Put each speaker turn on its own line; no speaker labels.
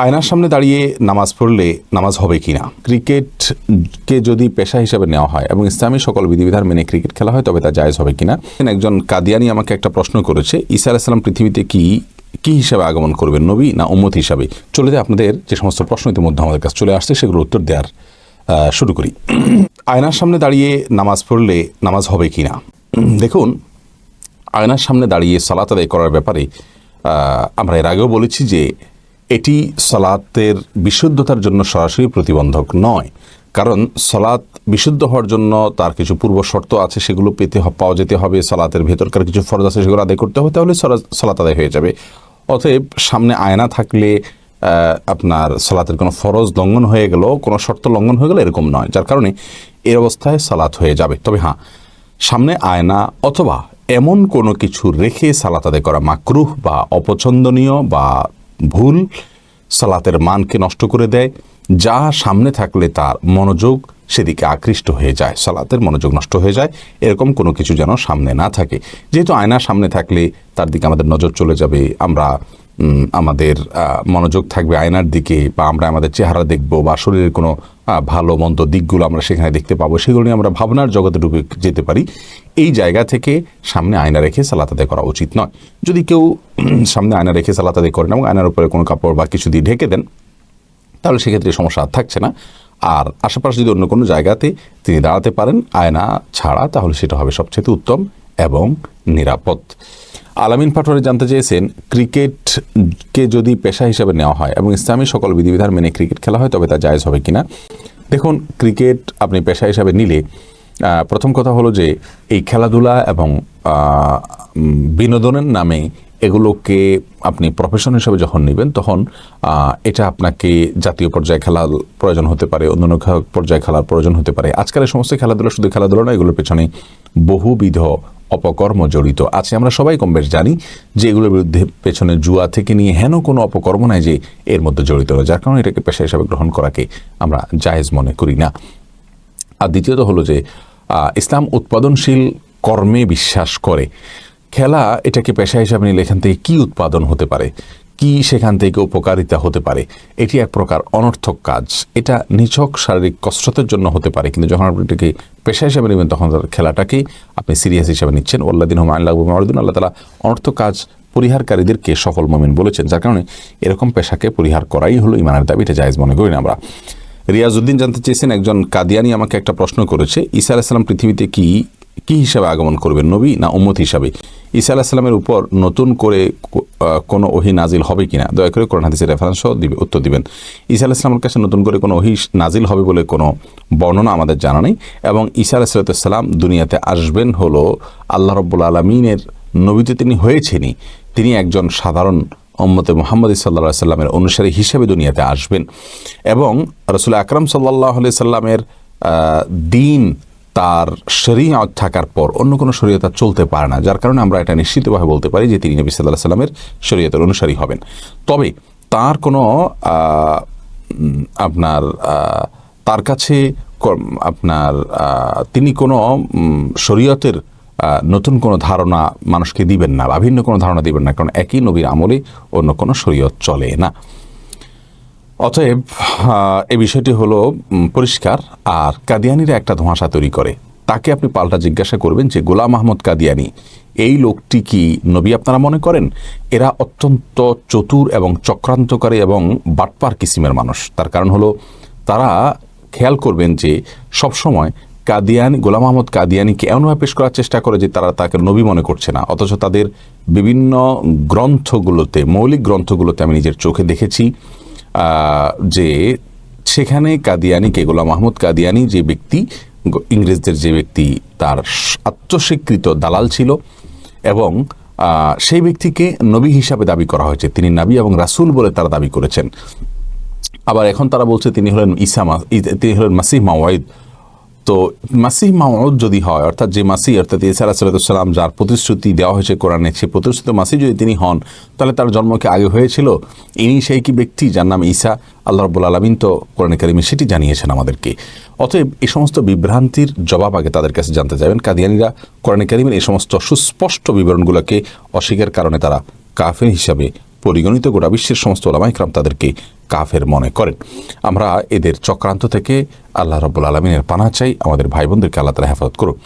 আয়নার সামনে দাঁড়িয়ে নামাজ পড়লে নামাজ হবে কি না? ক্রিকেটকে যদি পেশা হিসেবে নেওয়া হয় এবং ইসলামী সকল বিধিবিধান মেনে ক্রিকেট খেলা হয়, তবে তা জায়জ হবে কিনা একজন কাদিয়ানি আমাকে একটা প্রশ্ন করেছে, ঈসা আলাইসালাম পৃথিবীতে কি কি হিসাবে আগমন করবেন নবী না উম্মত হিসাবে? চলে যায় আপনাদের যে সমস্ত প্রশ্ন ইতিমধ্যে আমাদের কাছে চলে আসছে সেগুলো উত্তর দেওয়ার শুরু করি। আয়নার সামনে দাঁড়িয়ে নামাজ পড়লে নামাজ হবে কি না? দেখুন, আয়নার সামনে দাঁড়িয়ে সালাত আদায় করার ব্যাপারে আমরা এর আগেও বলেছি যে এটি সলাতের বিশুদ্ধতার জন্য সরাসরি প্রতিবন্ধক নয়। কারণ সলাৎ বিশুদ্ধ হওয়ার জন্য তার কিছু পূর্ব শর্ত আছে, সেগুলো পেতে পাওয়া যেতে হবে। সলাতের ভেতরকার কিছু ফরজ আছে, সেগুলো আদায় করতে হবে, তাহলে সলা- সলাত আদায় হয়ে যাবে। অতএব সামনে আয়না থাকলে আপনার সলাতের কোনো ফরজ লঙ্ঘন হয়ে গেল, কোনো শর্ত লঙ্ঘন হয়ে গেল, এরকম নয়। যার কারণে এর অবস্থায় সালাত হয়ে যাবে। তবে হ্যাঁ সামনে আয়না অথবা এমন কোনো কিছু রেখে সালাত আদায় করা মাকরুহ বা অপছন্দনীয় বা ভুল, সালাতের মানকে নষ্ট করে দেয়। যা সামনে থাকলে তার মনোযোগ সেদিকে আকৃষ্ট হয়ে যায়, সালাতের মনোযোগ নষ্ট হয়ে যায়। এরকম কোনো কিছু যেন সামনে না থাকে। যেহেতু আয়না সামনে থাকলে তার দিকে আমাদের নজর চলে যাবে। আমরা আমাদের মনোযোগ থাকবে আয়নার দিকে বা আমরা আমাদের চেহারা দেখব বা শরীরের কোনো ভালো, মন্দ দিকগুলো আমরা সেখানে দেখতে পাবো, সেগুলো নিয়ে আমরা ভাবনার জগতে ডুবে যেতে পারি। এই জায়গা থেকে সামনে আয়না রেখে সালাত আদায় করা উচিত নয়। যদি কেউ সামনে আয়না রেখে সালাত আদায় করেন এবং আয়নার উপরে কোনো কাপড় বা কিছু দিয়ে ঢেকে দেন, তাহলে সেক্ষেত্রে সমস্যা আর থাকছে না। আর আশেপাশে যদি অন্য কোনো জায়গাতে তিনি দাঁড়াতে পারেন, আয়না ছাড়া, তাহলে সেটা হবে সবচেয়ে উত্তম এবং নিরাপদ। আলামিন পাটোয়ারি জানতে চেয়েছেন, ক্রিকেটকে যদি পেশা হিসেবে নেওয়া হয় এবং ইসলামী সকল বিধিবিধান মেনে ক্রিকেট খেলা হয়, তবে তা জায়জ হবে কিনা? দেখুন, ক্রিকেট আপনি পেশা হিসাবে নিলে প্রথম কথা হলো যে, এই খেলাধুলা এবং বিনোদনের নামে এগুলোকে আপনি প্রফেশন হিসেবে যখন নেবেন, তখন এটা আপনাকে জাতীয় পর্যায়ে খেলার প্রয়োজন হতে পারে, অন্যান্য পর্যায়ে খেলার প্রয়োজন হতে পারে। আজকাল এই সমস্ত খেলাধুলা শুধু খেলাধুলা নয়, এগুলোর পেছনে বহুবিধ অপকর্ম জড়িত আছে। আমরা সবাই কম বেশ জানি যে এগুলোর বিরুদ্ধে পেছনে জুয়া থেকে নিয়ে হেন কোনো অপকর্ম নাই যে এর মধ্যে জড়িত রয়েছে যার কারণে এটাকে পেশা হিসাবে গ্রহণ করাকে আমরা জায়েজ মনে করি না। আর দ্বিতীয়ত হলো যে ইসলাম উৎপাদনশীল কর্মে বিশ্বাস করে। খেলা এটাকে পেশা হিসাবে নিলে এখান থেকে কী উৎপাদন হতে পারে? কি সেখান থেকে উপকারিতা হতে পারে? এটি এক প্রকার অনর্থক কাজ। এটা নিছক শারীরিক কসরতের জন্য হতে পারে, কিন্তু যখন আপনি এটাকে পেশা হিসাবে নেবেন, তখন তার খেলাটাকে আপনি সিরিয়াস হিসাবে নিচ্ছেন। ওল্লাদিন হুমায়ুন মাহমুদিন আল্লাহ তালা অনর্থক কাজ পরিহারকারীদেরকে সফল মমিন বলেছেন, যার কারণে এরকম পেশাকে পরিহার করাই হলো ইমানের দাবি, এটা জায়েজ মনে করি না আমরা। রিয়াজউদ্দিন জানতে চেয়েছেন, একজন কাদিয়ানি আমাকে একটা প্রশ্ন করেছে, ঈসা আলাহিসাল্লাম পৃথিবীতে কি কি হিসাবে আগমন করবেন, নবী না উম্মত হিসাবে? ঈসা আলাহিসাল্লামের উপর নতুন করে কোনো ওহি নাজিল হবে কিনা? দয়া করে কোরআন হাদিসের রেফারেন্স দিবে উত্তর দিবেন। ঈসা আলাহিসাল্লামের কাছে নতুন করে কোনো ওহি নাজিল হবে বলে কোনো বর্ণনা আমাদের জানা নেই এবং ঈসা আলাহিসাল্লাম দুনিয়াতে আসবেন হলো আল্লাহ রব্বুল আলমিনের নবীতে তিনি হয়েছেনই। তিনি একজন সাধারণ উম্মতে মোহাম্মদ সাল্লা সাল্লামের অনুসারী হিসেবে দুনিয়াতে আসবেন। এবং রসুল আকরাম সাল্লাহ সাল্লামের দিন তার শরীয়ত থাকার পর অন্য কোনো শরীয়ত আর চলতে পারে না, যার কারণে আমরা এটা নিশ্চিতভাবে বলতে পারি যে তিনি নবী সাল্লাহ সাল্লামের শরীয়তের অনুসারী হবেন। তবে তার কোনো আপনার তার কাছে আপনার তিনি কোনো শরীয়তের নতুন কোনো ধারণা মানুষকে দিবেন না বা ভিন্ন কোনো ধারণা দিবেন না, কারণ একই নবীর আমলে অন্য কোনো শরীয়ত চলে না। অতএব এই বিষয়টি হলো পরিষ্কার। আর কাদিয়ানিরা একটা ধোঁয়াশা তৈরি করে। তাকে আপনি পাল্টা জিজ্ঞাসা করবেন যে, গোলাম আহমদ কাদিয়ানি, এই লোকটি কি নবী আপনারা মনে করেন? এরা অত্যন্ত চতুর এবং চক্রান্তকারী এবং বাটপার কিসিমের মানুষ। তার কারণ হলো, তারা খেয়াল করবেন যে, সবসময় কাদিয়ানি, গোলাম আহমদ কাদিয়ানিকে এমনভাবে পেশ করার চেষ্টা করে যে, তারা তাকে নবী মনে করছে না। অথচ তাদের বিভিন্ন গ্রন্থগুলোতে, মৌলিক গ্রন্থগুলোতে আমি নিজের চোখে দেখেছি। যে সেখানে কাদিয়ানিকে গোলাম মাহমুদ কাদিয়ানি যে ব্যক্তি ইংরেজদের যে ব্যক্তি, তার আত্মস্বীকৃত দালাল ছিল এবং সেই ব্যক্তিকে নবী হিসাবে দাবি করা হয়েছে। তিনি নাবি এবং রাসুল বলে তারা দাবি করেছেন। আবার এখন তারা বলছে, তিনি হলেন ইসামা তিনি হলেন মাসিহ মাওয়াইদ। তো মাসিহ মাউদ যদি হয়, অর্থাৎ যে মাসি অর্থাৎ ইসা আলাহিসাল্লাম যার প্রতিশ্রুতি দেওয়া হয়েছে কোরআনে, সে প্রতিশ্রুত মাসি যদি তিনি হন, তাহলে তার জন্ম কি আগে হয়েছিল? ইনি সেই কি ব্যক্তি যার নাম ঈসা? আল্লাহ রব্বুল আলমিন তো কোরআন কারিমে সেটি জানিয়েছেন আমাদেরকে। অতএব এই সমস্ত বিভ্রান্তির জবাব আগে তাদের কাছে জানতে যাবেন। কাদিয়ানিরা কোরআন কারিমের এই সমস্ত সুস্পষ্ট বিবরণগুলোকে অস্বীকার কারণে তারা কাফের হিসাবে পরিগণিত গোটা বিশ্বের সমস্ত ওলামাইকরাম তাদেরকে কাফের মনে করেন আমরা এদের চক্রান্ত থেকে আল্লাহ রব্বুল আলমিনের পানা চাই। আমাদের ভাই বোনদেরকে আল্লাহ তালা হেফাজত করুন